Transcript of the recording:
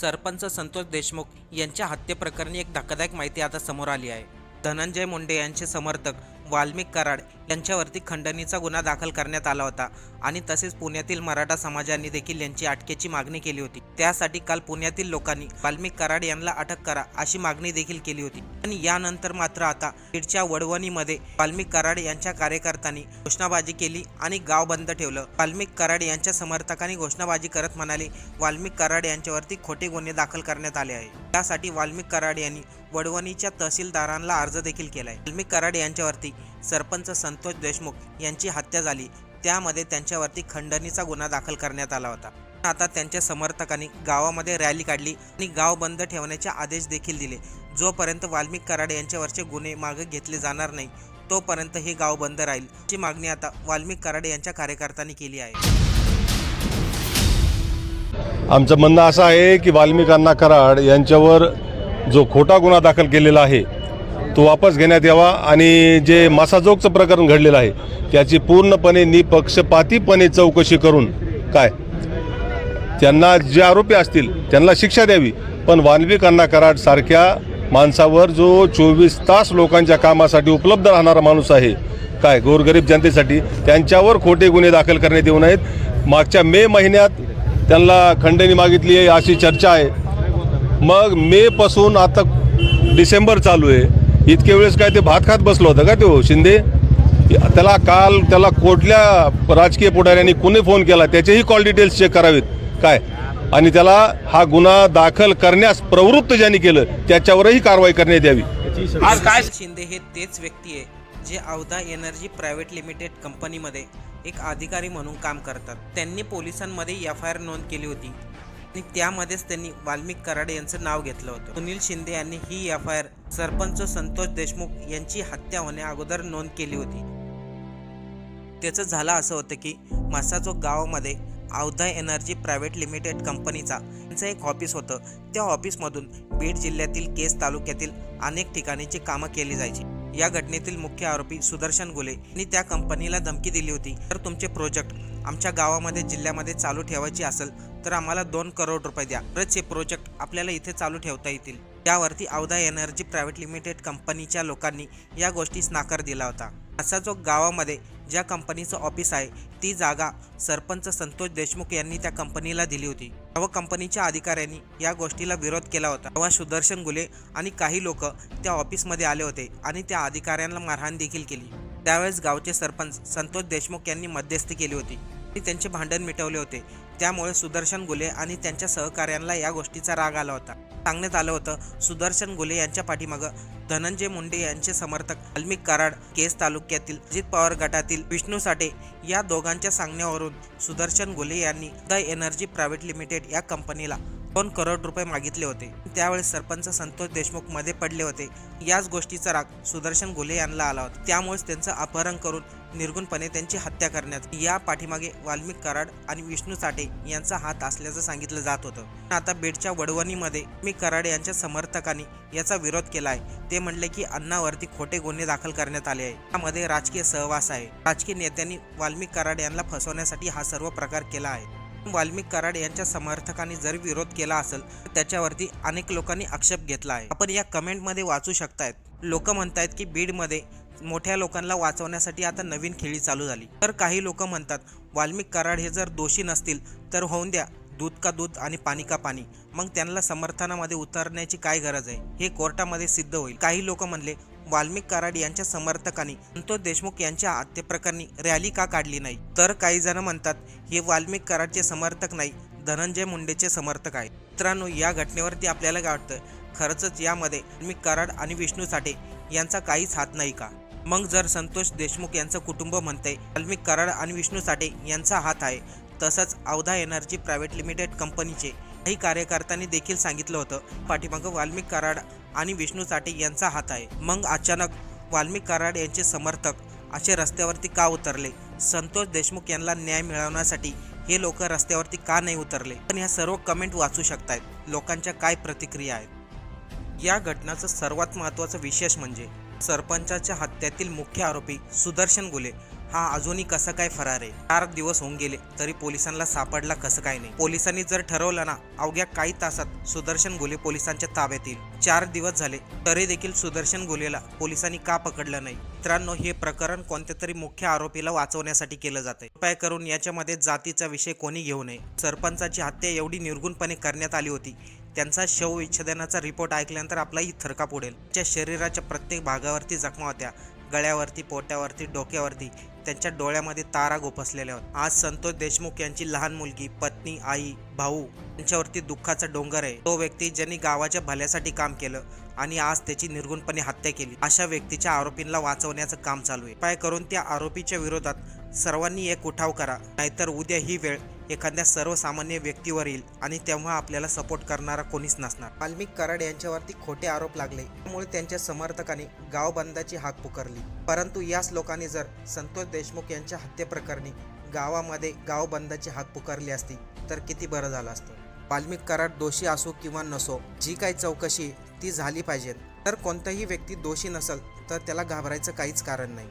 सरपंच संतोष देशमुख यांच्या हत्येप्रकरणी एक धक्कादायक माहिती आता समोर आली आहे. धनंजय मुंडे यांचे समर्थक वाल्मिक कराड यांच्यावरती खंडणीचा गुन्हा दाखल करण्यात आला होता आणि तसेच पुण्यातील मराठा समाजाने देखील यांची अटकेची मागणी केली होती. त्यासाठी काल पुण्यातील लोकांनी वाल्मिक कराड यांना अटक करा अशी मागणी देखील केली होती. आणि यानंतर मात्र आता बीडच्या वडवणीमध्ये वाल्मिक कराड यांच्या कार्यकर्त्यांनी घोषणाबाजी केली आणि गाव बंद ठेवलं. वाल्मिक कराड यांच्या समर्थकांनी घोषणाबाजी करत म्हणाले वाल्मिक कराड यांच्यावरती खोटे गुन्हे दाखल करण्यात आले आहे त्यासाठी वाल्मिक कराड यांनी वडवणीच्या तहसीलदारांना अर्ज देखील केलाय. वाल्मिक कराड यांच्यावरती सरपंच संतोष देशमुख यांची हत्या झाली. त्यामध्ये त्यांच्यावरती खंडणीचा गुन्हा दाखल करण्यात आला होता. आता त्यांच्या समर्थकांनी गावामध्ये रॅली काढली आणि गाव बंद ठेवण्याचे आदेश देखील दिले. जोपर्यंत वाल्मिक कराड यांच्यावरचे गुन्हे मागे घेतले जाणार नाही तोपर्यंत हे गाव बंद राहील अशी मागणी आता वाल्मिक कराड यांच्या कार्यकर्त्यांनी केली आहे. आमचं म्हणणं असं आहे की वाल्मिकांना कराड यांच्यावर जो खोटा गुन्हा दाखल केलेला आहे तो वापस घेण्यात यावा आणि जे मासाजोगचं प्रकरण घडलेलं आहे त्याची पूर्णपणे निपक्षपातीपणे चौकशी करून काय? त्यांना जे आरोपी असतील त्यांना शिक्षा द्यावी पण वाल्मिकांना कराड सारख्या माणसावर जो चोवीस तास लोकांच्या कामासाठी उपलब्ध राहणारा माणूस आहे काय गोरगरीब जनतेसाठी त्यांच्यावर खोटे गुन्हे दाखल करण्यात येऊ नयेत. मागच्या मे महिन्यात त्यांना खंडणी मागितली आहे अशी चर्चा आहे. मग मे पासून आता डिसेंबर चालू आहे. इतके वेळेस काय ते भात खात बसलो होतं का तो शिंदे? त्याला काल त्याला कुठल्या राजकीय पुढाऱ्यांनी कुणी फोन केला? त्याचेही कॉल डिटेल्स चेक करावेत. काय? आणि त्याला हा गुन्हा दाखल करण्यास प्रवृत्त ज्यांनी केलं त्याच्यावरही कारवाई करण्यात यावी. आज काय? शिंदे हे तेच व्यक्ती आहे जे अवधा एनर्जी प्रायव्हेट लिमिटेड कंपनीमध्ये एक अधिकारी म्हणून काम करतात. त्यांनी पोलिसांमध्ये एफ आय आर नोंद केली होती. आणि त्यामध्येच त्यांनी वाल्मिक कराड यांचं नाव घेतलं होतं. सुनील शिंदे यांनी ही F I R sarpanch Santosh Deshmukh यांची हत्या होण्या अगोदर नोंद केली होती. त्याचं झालं असं होतं की मासाचो गावामध्ये अवधा एनर्जी प्रायव्हेट लिमिटेड कंपनीचा त्यांचं एक ऑफिस होतं. त्या ऑफिसमधून बीड जिल्ह्यातील केस तालुक्यातील अनेक ठिकाणीची कामं केली जायची. या घटनेतील मुख्य आरोपी सुदर्शन गोले यांनी त्या कंपनीला धमकी दिली होती. तर तुमचे प्रोजेक्ट आमच्या गावामध्ये जिल्ह्यामध्ये चालू ठेवायची असेल तर आम्हाला दोन करोड रुपये द्या. तरच हे प्रोजेक्ट आपल्याला इथे चालू ठेवता येतील. त्यावरती अवधा एनर्जी प्रायव्हेट लिमिटेड कंपनीच्या लोकांनी या गोष्टीस नाकार दिला होता. असा जो गावामध्ये ज्या कंपनीचं ऑफिस आहे ती जागा सरपंच संतोष देशमुख यांनी त्या कंपनीला दिली होती. तेव्हा कंपनीच्या अधिकाऱ्यांनी या गोष्टीला विरोध केला होता. तेव्हा सुदर्शन गुले आणि काही लोक त्या ऑफिसमध्ये आले होते आणि त्या अधिकाऱ्यांना मारहाण देखील केली. त्यावेळेस गावचे सरपंच संतोष देशमुख यांनी मध्यस्थी केली होती. आणि त्यांचे भांडण मिटवले होते. त्यामुळे सुदर्शन गुले आणि त्यांच्या सहकाऱ्यांना या गोष्टीचा राग आला होता. सांगण्यात आलं होतं सुदर्शन गुले यांच्या पाठीमागं धनंजय मुंडे यांचे समर्थक वाल्मिक कराड केस तालुक्यातील अजित पवार गटातील विष्णू साठे या दोघांच्या सांगण्यावरून सुदर्शन गुले यांनी द एनर्जी प्रायव्हेट लिमिटेड या कंपनीला दोन करोड रुपये मागितले होते. त्यावेळेस सरपंच संतोष देशमुखमध्ये पडले होते. याच गोष्टीचा राग सुदर्शन घुले यांना आला होता. त्यामुळेच त्यांचं अपहरण करून निर्गुणपणे त्यांची हत्या करण्यात या पाठीमागे वाल्मिक कराड आणि विष्णू साठे यांचा हात असल्याचं सांगितलं जात होतं. आता बेडच्या वडवणीमध्ये मी कराड यांच्या समर्थकांनी याचा विरोध केला आहे. ते म्हणले की अण्णावरती खोटे गुन्हे दाखल करण्यात आले आहे यामध्ये राजकीय सहवास आहे. राजकीय नेत्यांनी वाल्मिक कराड यांना फसवण्यासाठी हा सर्व प्रकार केला आहे. वाल्मिक कराड यांच्या समर्थकांनी जर विरोध केला असेल तर त्याच्यावरती अनेक लोकांनी आक्षेप घेतला आहे. आपण या कमेंटमध्ये वाचू शकतायत. लोक म्हणतायत की बीडमध्ये मोठ्या लोकांना वाचवण्यासाठी आता नवीन खेळी चालू झाली. तर काही लोक म्हणतात वाल्मिक कराड हे जर दोषी नसतील तर होऊन द्या दूध का दूध आणि पाणी का पाणी. मग त्यांना समर्थनामध्ये उतरण्याची काय गरज आहे? हे कोर्टामध्ये सिद्ध होईल. काही लोक म्हणले वाल्मिक कराड यांच्या समर्थकांनी संतोष देशमुख यांच्या हत्येप्रकरणी रॅली का काढली नाही? तर काही जण म्हणतात हे वाल्मिक कराडचे समर्थक नाही धनंजय मुंडेचे समर्थक आहे मित्रांनो या घटनेवरती आपल्याला काय वाटतं? खरंच यामध्ये वाल्मिक कराड आणि विष्णू साठे यांचा काहीच हात नाही का? मग जर संतोष देशमुख यांचं कुटुंब म्हणतंय वाल्मिक कराड आणि विष्णू साठे यांचा हात आहे तसंच अवधा एनर्जी प्रायव्हेट लिमिटेड कंपनीचे काही कार्यकर्त्यांनी देखील सांगितलं होतं. पाठीमागं वाल्मिक कराड आणि विष्णू साठे यांचा हात आहे. मग अचानक वाल्मिक कराड यांचे समर्थक असे रस्त्यावरती का उतरले? संतोष देशमुख यांना न्याय मिळवण्यासाठी हे लोक रस्त्यावरती का नाही उतरले? पण ह्या सर्व कमेंट वाचू शकतायत. लोकांच्या काय प्रतिक्रिया आहेत? या घटनाचं सर्वात महत्त्वाचं विशेष म्हणजे सरपंचाच्या हत्यातील मुख्य आरोपी सुदर्शन गुले हा अजूनही कसं काय फरार आहे? चार दिवस होऊन गेले तरी पोलिसांना सापडला कसं काय नाही? पोलिसांनी जर ठरवलं ना अवघ्या काही तासात सुदर्शन घोले पोलिसांच्या ताब्यात येईल. चार दिवस झाले तरी देखील सुदर्शन घोलेला पोलिसांनी का पकडलं नाही? मित्रांनो हे प्रकरण कोणत्या तरी मुख्य आरोपीला वाचवण्यासाठी केलं जाते कृपया करून याच्यामध्ये जातीचा विषय कोणी घेऊ नये. सरपंचाची हत्या एवढी निर्गुणपणे करण्यात आली होती. त्यांचा शव विच्छेदनाचा रिपोर्ट ऐकल्यानंतर आपलाही थरका उडेल. त्या शरीराच्या प्रत्येक भागावरती जखमा होत्या. गळ्यावरती पोट्यावरती डोक्यावरती त्यांच्या डोळ्यामध्ये तारा गोपसलेल्या होत्या. आज संतोष देशमुख यांची लहान मुलगी पत्नी आई भाऊ यांच्यावरती दुःखाचा डोंगर आहे. तो व्यक्ती ज्यांनी गावाच्या भल्यासाठी काम केलं आणि आज त्याची निर्गुणपणे हत्या केली अशा व्यक्तीच्या आरोपींना वाचवण्याचं काम चालू आहे. उपाय करून त्या आरोपीच्या विरोधात सर्वांनी एक उठाव करा नाहीतर उद्या ही वेळ एखाद्या सर्वसामान्य व्यक्तीवर येईल आणि तेव्हा आपल्याला सपोर्ट करणारा कोणीच नसणार. वाल्मिक कराड यांच्यावरती खोटे आरोप लागले. त्यामुळे त्यांच्या समर्थकांनी गाव बंदाची हाक पुकारली. परंतु याच लोकांनी जर संतोष देशमुख यांच्या हत्येप्रकरणी गावामध्ये गाव बंदाची हाक पुकारली असती तर किती बरं झालं असतं? वाल्मिक कराड दोषी असो किंवा नसो जी काही चौकशी ती झाली पाहिजे तर कोणताही व्यक्ती दोषी नसेल तर त्याला घाबरायचं काहीच कारण नाही.